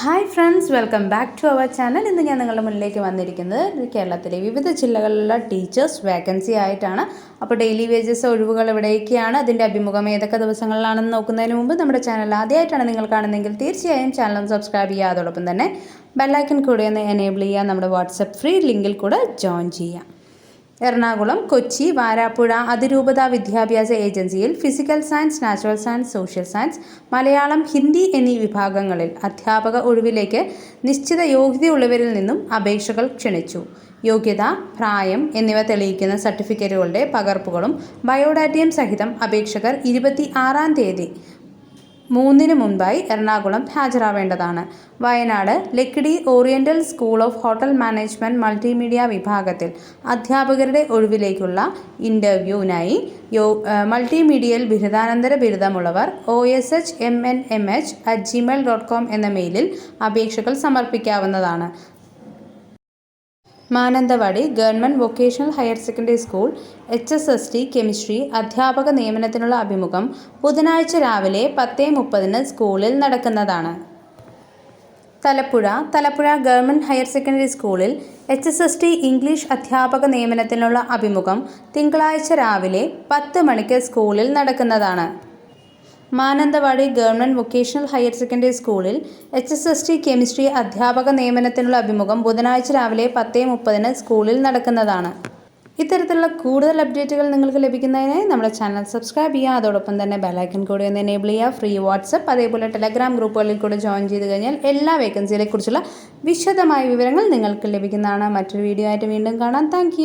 Hi friends welcome back to our channel ഇന്ന് ഞാൻ നിങ്ങളുടെ മുന്നിലേക്ക് വന്നിരിക്കുന്നത് കേരളത്തിലെ വിവിധ ജില്ലകളിലുള്ള ടീച്ചേഴ്സ് വേക്കൻസി ആയിട്ടാണ്. അപ്പോൾ ഡെയിലി വേജസ് ഒഴിവുകൾ എവിടെയൊക്കെയാണ്? അതിന്റെ അഭിമുഖം ഏതൊക്കെ ദിവസങ്ങളിലാണെന്ന് നോക്കുന്നതിന് മുമ്പ് നമ്മുടെ ചാനൽ ആദ്യമായിട്ടാണ് നിങ്ങൾ കാണുന്നതെങ്കിൽ തീർച്ചയായും ചാനൽ സബ്സ്ക്രൈബ് ചെയ്യുക. അതോടൊപ്പം തന്നെ ബെല്ലൈക്കൻ കൂടെ ഒന്ന് എനേബിൾ ചെയ്യുക. നമ്മുടെ വാട്സപ്പ് ഫ്രീ ലിങ്കിൽ കൂടെ ജോയിൻ ചെയ്യാം എറണാകുളം കൊച്ചി വാരാപ്പുഴ അതിരൂപത വിദ്യാഭ്യാസ ഏജൻസിയിൽ physical science natural science social science Malayalam Hindi എന്നീ വിഭാഗങ്ങളിൽ അധ്യാപക ഒഴിവിലേക്ക് നിശ്ചിത യോഗ്യതയുള്ളവരിൽ നിന്നും അപേക്ഷകൾ ക്ഷണിച്ചു. യോഗ്യത പ്രായം എന്നിവ തെളിയിക്കുന്ന സർട്ടിഫിക്കറ്റുകളുടെ പകർപ്പുകളും ബയോഡാറ്റയും സഹിതം അപേക്ഷകർ ഇരുപത്തി ആറാം തീയതി മൂന്നിന് മുൻപായി Ernakulam ഹാജരാവേണ്ടതാണ്. Wayanad Lakkidi oriental school of hotel management multimedia വിഭാഗത്തിൽ അധ്യാപകരുടെ ഒഴിവിലേക്കുള്ള ഇന്റർവ്യൂവിനായി യോ മൾട്ടിമീഡിയയിൽ ബിരുദാനന്തര ബിരുദമുള്ളവർ O S H M N M H at gmail dot com എന്ന മെയിലിൽ അപേക്ഷകൾ സമർപ്പിക്കാവുന്നതാണ്. Mananthavady government vocational higher secondary school H S S T chemistry അധ്യാപക നിയമനത്തിനുള്ള അഭിമുഖം ബുധനാഴ്ച രാവിലെ പത്ത് മുപ്പതിന് സ്കൂളിൽ നടക്കുന്നതാണ്. Thalappuzha Thalappuzha government higher secondary സ്കൂളിൽ H S S T English അധ്യാപക നിയമനത്തിനുള്ള അഭിമുഖം തിങ്കളാഴ്ച രാവിലെ പത്ത് മണിക്ക് സ്കൂളിൽ നടക്കുന്നതാണ്. Mananthavady government vocational higher secondary സ്കൂളിൽ H S S T chemistry അധ്യാപക നിയമനത്തിനുള്ള അഭിമുഖം ബുധനാഴ്ച രാവിലെ പത്ത് മുപ്പതിന് സ്കൂളിൽ നടക്കുന്നതാണ്. ഇത്തരത്തിലുള്ള കൂടുതൽ അപ്ഡേറ്റുകൾ നിങ്ങൾക്ക് ലഭിക്കുന്നതിനായി നമ്മുടെ ചാനൽ സബ്സ്ക്രൈബ് ചെയ്യുക. അതോടൊപ്പം തന്നെ ബെലൈക്കൺ കൂടി ഒന്ന് എനേബിൾ ചെയ്യുക. ഫ്രീ വാട്സപ്പ് അതേപോലെ ടെലഗ്രാം ഗ്രൂപ്പുകളിൽ കൂടെ ജോയിൻ ചെയ്ത് കഴിഞ്ഞാൽ എല്ലാ വേക്കൻസികളെക്കുറിച്ചുള്ള വിശദമായ വിവരങ്ങൾ നിങ്ങൾക്ക് ലഭിക്കുന്നതാണ്. മറ്റൊരു വീഡിയോ ആയിട്ട് വീണ്ടും കാണാം. താങ്ക്